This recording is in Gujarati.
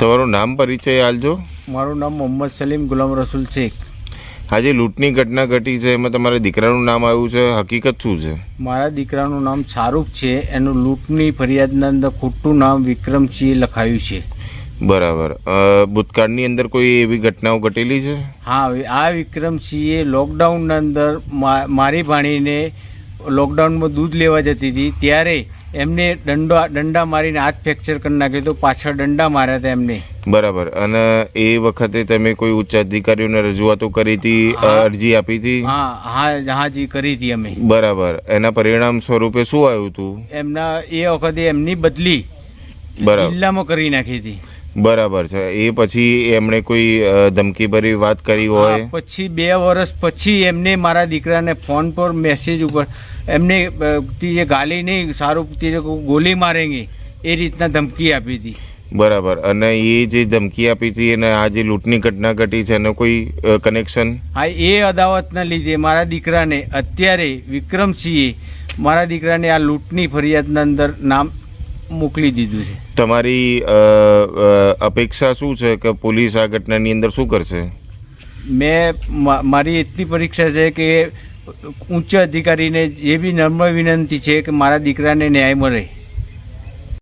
તમારું નામ પરિચય આલજો મારું નામ મોહમ્મદ સલીમ ગુલામ રસુલ શેખ. આજે લૂંટની ઘટના ઘટી છે એમાં તમારા દીકરાનું નામ આવ્યું છે હકીકત શું છે? મારા દીકરાનું નામ શાહરૂખ છે એનું લૂંટની ફરિયાદના અંદર ખોટું નામ વિક્રમસિંહ લખાયું છે. બરાબર. ભૂતકાળની અંદર કોઈ એવી ઘટનાઓ ઘટેલી છે? હા આ વિક્રમસિંહે લોકડાઉનના અંદર મા- મારી ભાણીને લોકડાઉનમાં દૂધ લેવા જતી હતી ત્યારે એમને દંડો દંડા મારીને હાથ ફ્રેક્ચર કરી નાખ્યો તો પાછળ દંડા માર્યા હતા એમને. બરાબર. અને એ વખતે તમે કોઈ ઉચ્ચ અધિકારીઓને રજૂઆતો કરી હતી અરજી આપી હતી? હા હા હા જી કરી હતી અમે. બરાબર. એના પરિણામ સ્વરૂપે શું આવ્યું હતું? એમના એ વખતે એમની બદલી બરાબર. જિલ્લામાં કરી નાખી હતી. બરાબર છે. એ પછી એમણે કોઈ ધમકીભરી વાત કરી હોય? પછી બે વર્ષ પછી એમને મારા દીકરાને ફોન પર મેસેજ ઉપર એમને તીજે ગાલી નહીં સારું તીજે ગોલી મારેંગે. એ રીતના ધમકી આપી હતી. બરાબર. અને એ જે ધમકી આપી હતી અને આ જે લૂંટની ઘટના ઘટી છે એનો કોઈ કનેક્શન હા એ અદાવતના લીધે મારા દીકરાને અત્યારે વિક્રમસિંહે મારા દીકરાને આ લૂંટની ફરિયાદના અંદર નામ મોકલી દીધું છે. તમારી અપેક્ષા શું છે કે પોલીસ આ ઘટનાની અંદર શું કરશે? મેં મારી એટલી પરીક્ષા છે કે ઉચ્ચ અધિકારીને એ બી નમ્ર વિનંતી છે કે મારા દીકરાને ન્યાય મળે.